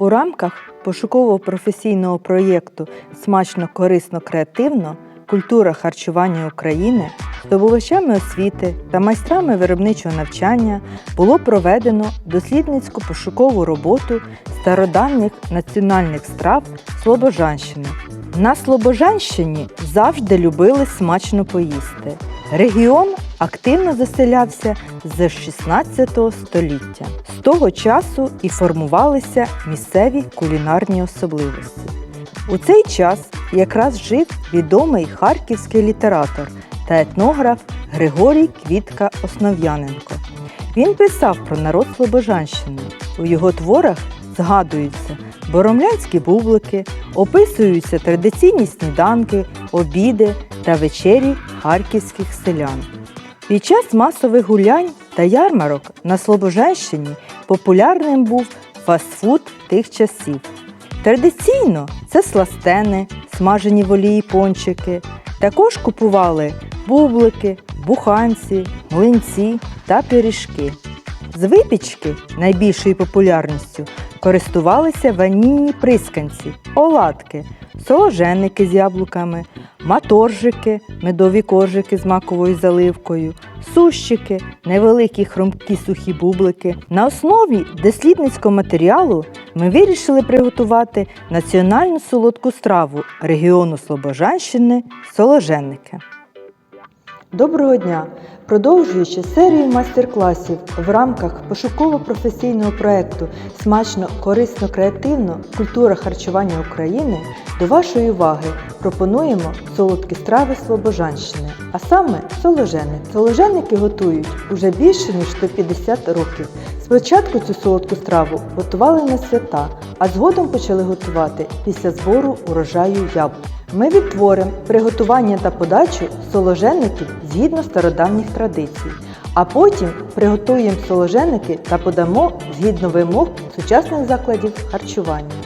У рамках пошуково-професійного проєкту Смачно, корисно, креативно Культура харчування України здобувачами освіти та майстрами виробничого навчання було проведено дослідницьку пошукову роботу стародавніх національних страв Слобожанщини. На Слобожанщині завжди любили смачно поїсти. Регіон активно заселявся з 16 століття. З того часу і формувалися місцеві кулінарні особливості. У цей час якраз жив відомий харківський літератор та етнограф Григорій Квітка Основ'яненко. Він писав про народ Слобожанщини. У його творах згадуються боромлянські бублики, описуються традиційні сніданки, обіди та вечері харківських селян. Під час масових гулянь та ярмарок на Слобожанщині популярним був фастфуд тих часів. Традиційно це сластени, смажені в олії пончики. Також купували бублики, буханці, млинці та пиріжки. З випічки найбільшою популярністю користувалися ванільні присканці, оладки, соложеники з яблуками, маторжики, медові коржики з маковою заливкою, сущики, невеликі хрумкі сухі бублики. На основі дослідницького матеріалу ми вирішили приготувати національну солодку страву регіону Слобожанщини соложенники. Доброго дня! Продовжуючи серію майстер-класів в рамках пошуково-професійного проєкту Смачно, корисно, креативно культура харчування України до вашої уваги пропонуємо солодкі страви Слобожанщини, а саме соложеник. Соложеники готують уже більше ніж 150 років. Спочатку цю солодку страву готували на свята, а згодом почали готувати після збору урожаю яблук. Ми відтворимо приготування та подачу соложеників згідно стародавніх традицій, а потім приготуємо соложеники та подамо згідно вимог сучасних закладів харчування.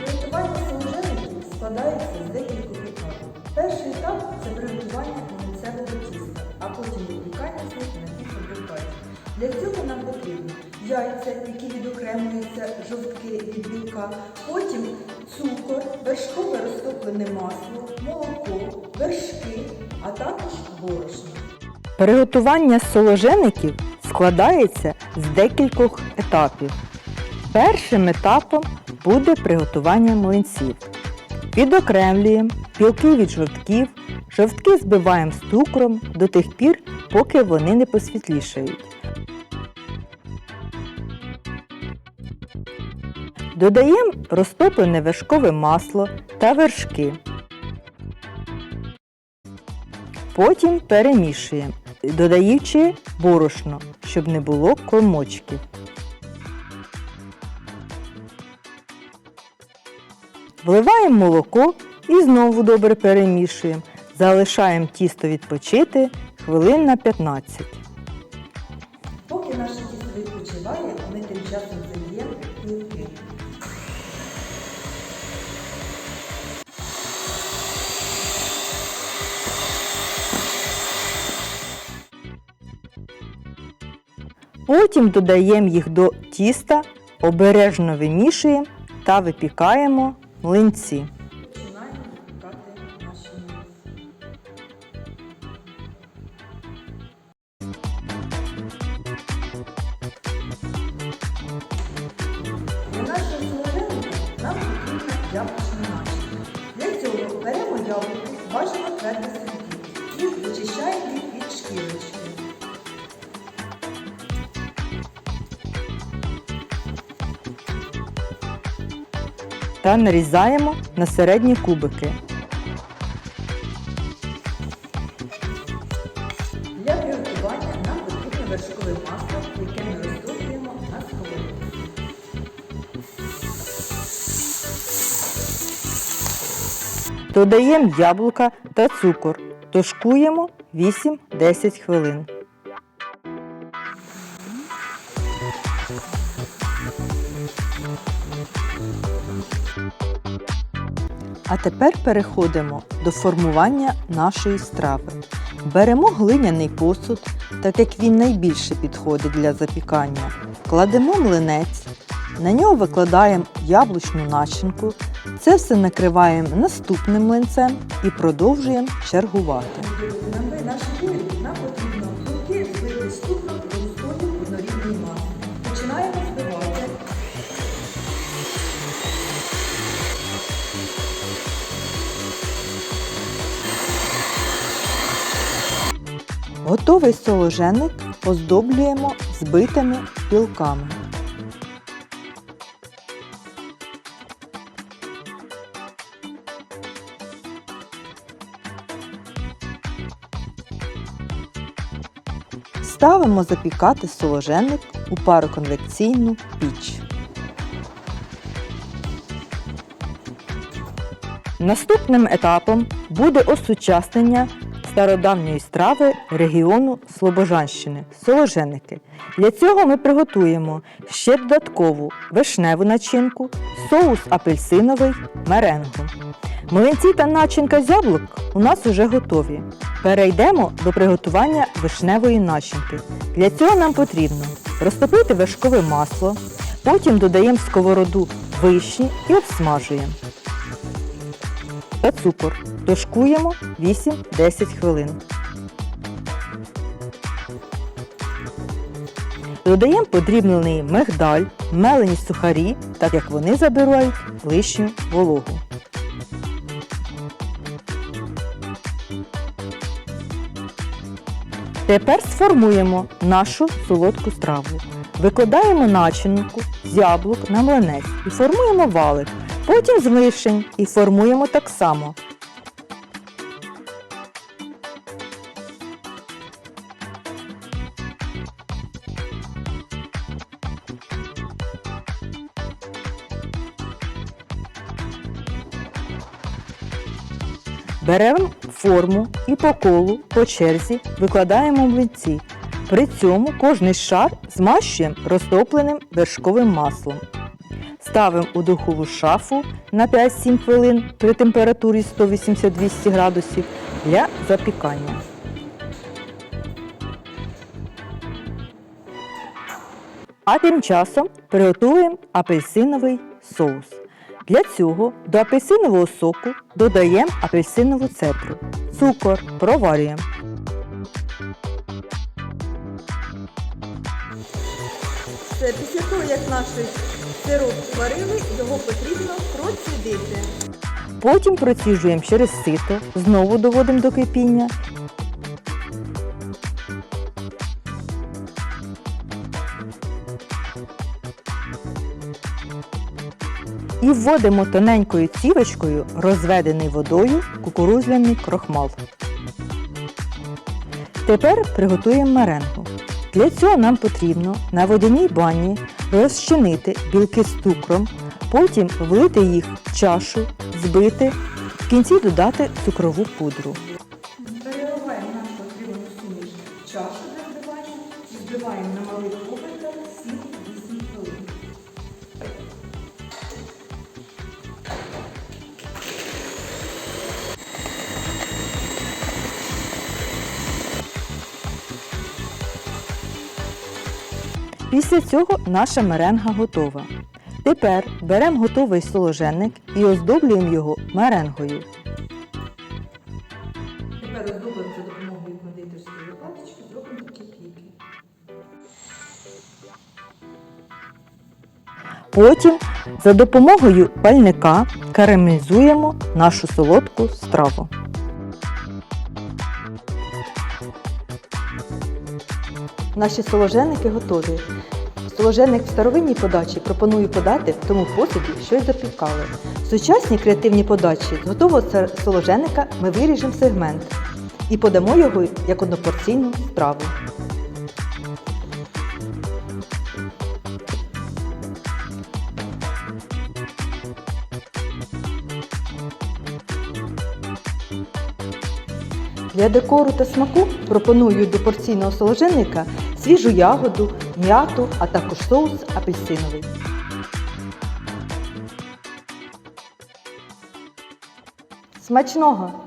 Яйця, які відокремлюються жовтки від білка, потім цукор, вершкове розтоплене масло, молоко, вершки, а також борошно. Приготування соложеників складається з декількох етапів. Першим етапом буде приготування млинців. Відокремлюємо білки від жовтків, жовтки збиваємо з цукром до тих пір, поки вони не посвітлішають. Додаємо розтоплене вершкове масло та вершки. Потім перемішуємо, додаючи борошно, щоб не було комочків. Вливаємо молоко і знову добре перемішуємо. Залишаємо тісто відпочити хвилин на 15. Поки наше тісто відпочиває, ми тим часом Потім додаємо їх до тіста, обережно вимішуємо та випікаємо млинці. Для цього беремо яблуко, бажано твердо сидіти і вичищаємо та нарізаємо на середні кубики. Для приготування нам потрібно вершкове масло, яке ми розтоплюємо на сковорідці. Додаємо яблука та цукор. Тушкуємо 8-10 хвилин. А тепер переходимо до формування нашої страви. Беремо глиняний посуд, так як він найбільше підходить для запікання. Кладемо млинець, На нього викладаємо яблучну начинку. Це все накриваємо наступним млинцем і продовжуємо чергувати. Готовий соложеник оздоблюємо збитими білками. Ставимо запікати соложеник у пароконвекційну піч. Наступним етапом буде осучаснення стародавньої страви регіону Слобожанщини соложеники. Для цього ми приготуємо ще додаткову вишневу начинку, соус апельсиновий, меренгу. Млинці та начинка з яблук у нас вже готові. Перейдемо до приготування вишневої начинки. Для цього нам потрібно розтопити вершкове масло, потім додаємо в сковороду вишні і обсмажуємо та цукор. Тушкуємо 8-10 хвилин. Додаємо подрібнений мигдаль, мелені сухарі, так як вони забирають лишню вологу. Тепер сформуємо нашу солодку страву. Викладаємо начинку з яблук на млинець і формуємо валик. Потім з вишень і формуємо так само. Беремо форму і по колу по черзі викладаємо в млинці. При цьому кожний шар змащуємо розтопленим вершковим маслом. Ставимо у духову шафу на 5-7 хвилин при температурі 180-200 градусів для запікання. А тим часом приготуємо апельсиновий соус. Для цього до апельсинового соку додаємо апельсинову цедру, цукор, проварюємо. Після того, як наш сироп зварили, його потрібно процідити. Потім проціжуємо через сито, знову доводимо до кипіння. І вводимо тоненькою цівочкою розведений водою кукурудзяний крохмал. Тепер приготуємо меренгу. Для цього нам потрібно на водяній бані розчинити білки з цукром, потім влити їх в чашу, збити, в кінці додати цукрову пудру. Після цього наша меренга готова. Тепер беремо готовий соложенник і оздоблюємо його меренгою. Тепер оздоблимо за допомогою кондитерської лопаточки, зробимо такі піки. Потім за допомогою пальника карамелізуємо нашу солодку страву. Наші соложеники готові. Соложеник в старовинній подачі пропоную подати в тому посуді, що й запікали. В сучасній креативній подачі з готового соложеника ми виріжемо сегмент і подамо його як однопорційну страву. Для декору та смаку пропоную до порційного соложенника свіжу ягоду, м'яту, а також соус апельсиновий. Смачного!